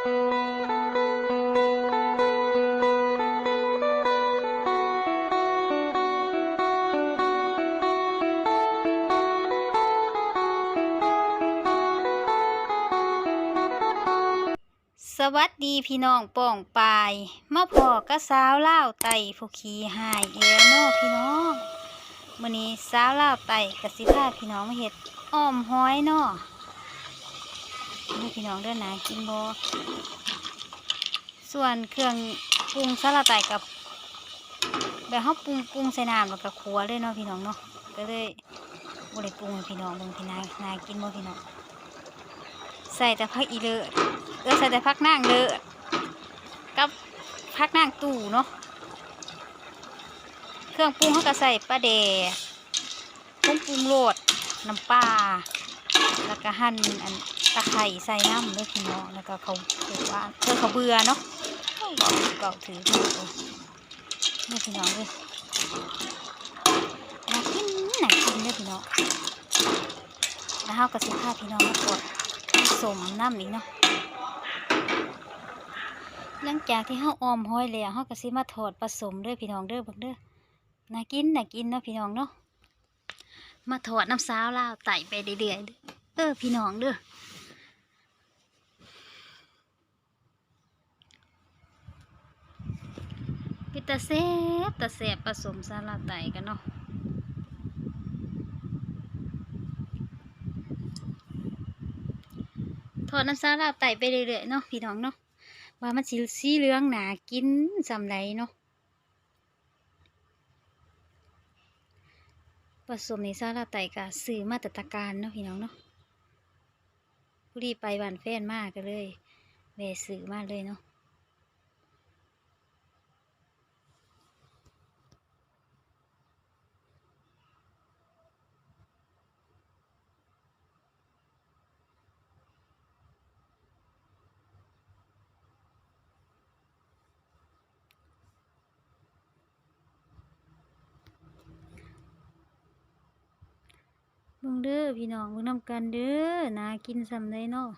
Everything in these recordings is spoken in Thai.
สวัสดีพี่น้องป้องปายมาพอกระสาวเล่าไตผู้ขี่หายเอโนอพี่น้องมื้อนี้สาวเล่าไต่กสิพาพี่น้องมาเฮ็ดอ้อมห้อยเนาะนี่พี่น้องเด้อนะกินบ่ส่วนเครื่องปรุงสลัดไต่กับแบบเฮาปรุงปรุงใส่น้ำแล้วก็ขัวเลยเนาะพี่น้องเนาะก็เลยบ่ได้ปรุงพี่น้องเบิ่งพี่นายนายกินบ่พี่น้องใส่แต่ผักอีเลิศเออใส่แต่พักนั่งเด้อกับพักนั่งตู่เนาะเครื่องปรุงเขาก็ใส่ปลาแดกผงปรุงโรดน้ำปลาแล้วก็หั่นอัน ตะไคร่ใส่น้ำด้วยพี่น้องแล้วก็เขาเรียกว่าเธอเขาเบื่อเนาะเกาเก่าถือถือโอ้นี่พี่น้องเลยน่ากินน่ากินเลยพี่น้องแล้วเขาก็สิพาพี่น้องมากดสมน้ำอีกเนาะหลังจากที่เฮาออมห้อยแล้วเฮาก็สิมาถอดผสมด้อพี่น้องเด้อบิ่งเด้อน่ากินน่ากินเนาะพี่น้องเนาะมาถอดน้ำสาวลาไต่ไปเรื่อยๆเด้อเออพี่น้องเด้อ ตาเสบตาเสบผสมสาลาไตกันเนาะถอดน้ำสาลาไตไปเรื่อยๆเนาะพี่น้องเนาะว่ามันสีสีเหลืองหนากินสำไรเนาะผสมในซาลาไตกะซื้อมาต่ตะการเนาะพี่น้องเนาะผู้รีไปบ้านแฟนมากกันเลยแวะซื้อมากเลยเนาะ เบิ่งเด้อพี่น้องเบิ่งนำกันเด้อนากินสำไรเนาะ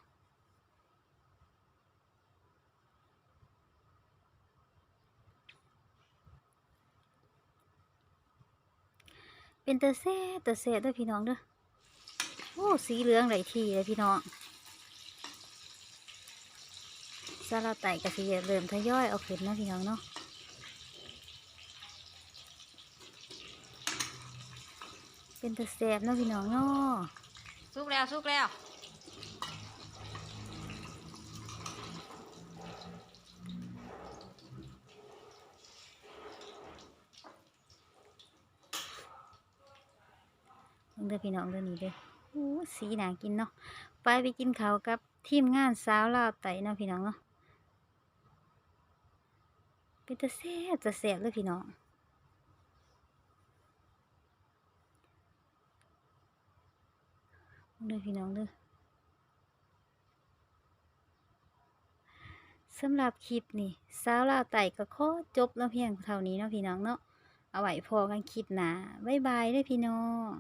เป็นตะแซ่ตะแซ่ด้อพี่น้องเด้อโอ้สีเหลืองไหลายทีเลยพี่น้องซาลาไตกะสิเริ่มทยอยเอาขึ้นนะพี่น้องเนาะ เป็นตะแสบเนาะพี่น้องเนาะสุกแล้วสุกแล้วเบิ่งเด้อพี่น้องเด้อนี่เด้อโอ้สีน่ากินเนาะ ไปไปกินข้าวกับทีมงานสาวลาวไตเนาะพี่น้องเนาะ เป็นตะแสบตะแสบเลยพี่น้องเบิ่ง เด้อพี่น้องเด้อสำหรับคลิปนี่สาวลาวไต่ก็ขอจบแล้วเพียงเท่านี้เนาะพี่น้องเนาะเอาไว้พอกันคลิปหน้าบ๊ายบายเด้อพี่น้อง